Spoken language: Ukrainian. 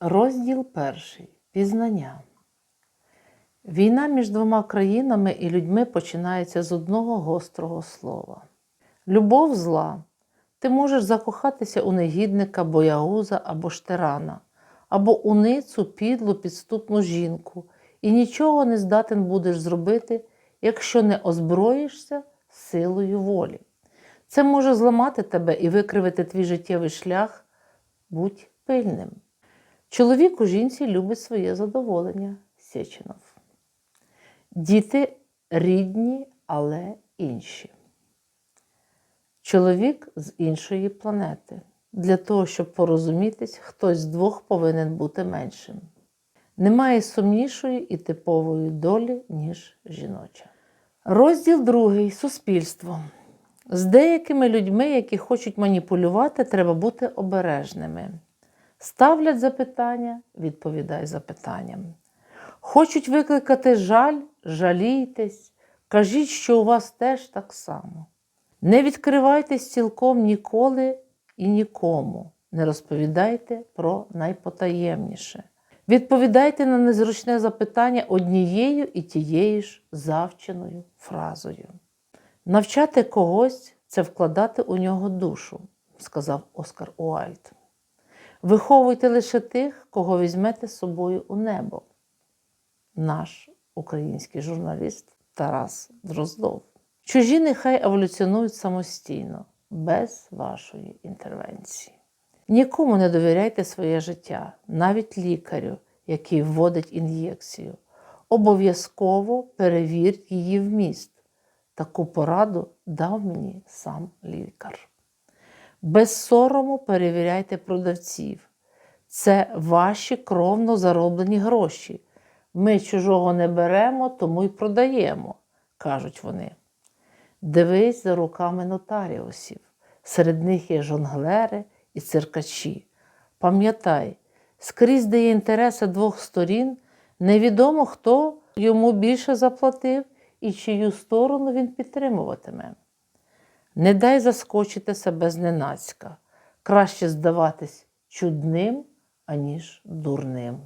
Розділ перший. Пізнання. Війна між двома країнами і людьми починається з одного гострого слова. Любов зла. Ти можеш закохатися у негідника, боягуза або штирана, або у ницу, підлу, підступну жінку, і нічого не здатен будеш зробити, якщо не озброїшся силою волі. Це може зламати тебе і викривити твій життєвий шлях. Будь пильним. Чоловік у жінці любить своє задоволення. Сєчинов. Діти рідні, але інші. Чоловік з іншої планети. Для того, щоб порозумітись, хтось з двох повинен бути меншим. Немає сумнішої і типової долі, ніж жіноча. Розділ другий. Суспільство. З деякими людьми, які хочуть маніпулювати, треба бути обережними. Ставлять запитання, відповідай запитанням. Хочуть викликати жаль, жалійтесь, кажіть, що у вас теж так само. Не відкривайтесь цілком ніколи і нікому. Не розповідайте про найпотаємніше. Відповідайте на незручне запитання однією і тією ж завченою фразою. Навчати когось це вкладати у нього душу, сказав Оскар Уальд. Виховуйте лише тих, кого візьмете з собою у небо. Наш український журналіст Тарас Дроздов. Чужі нехай еволюціонують самостійно, без вашої інтервенції. Нікому не довіряйте своє життя, навіть лікарю, який вводить ін'єкцію. Обов'язково перевірте її вміст. Таку пораду дав мені сам лікар. Без сорому перевіряйте продавців. Це ваші кровно зароблені гроші. Ми чужого не беремо, тому й продаємо, кажуть вони. Дивись за руками нотаріусів. Серед них є жонглери і циркачі. Пам'ятай, скрізь, де є інтереси двох сторін, невідомо, хто йому більше заплатив і чию сторону він підтримуватиме. Не дай заскочити себе зненацька. Краще здаватись чудним, аніж дурним.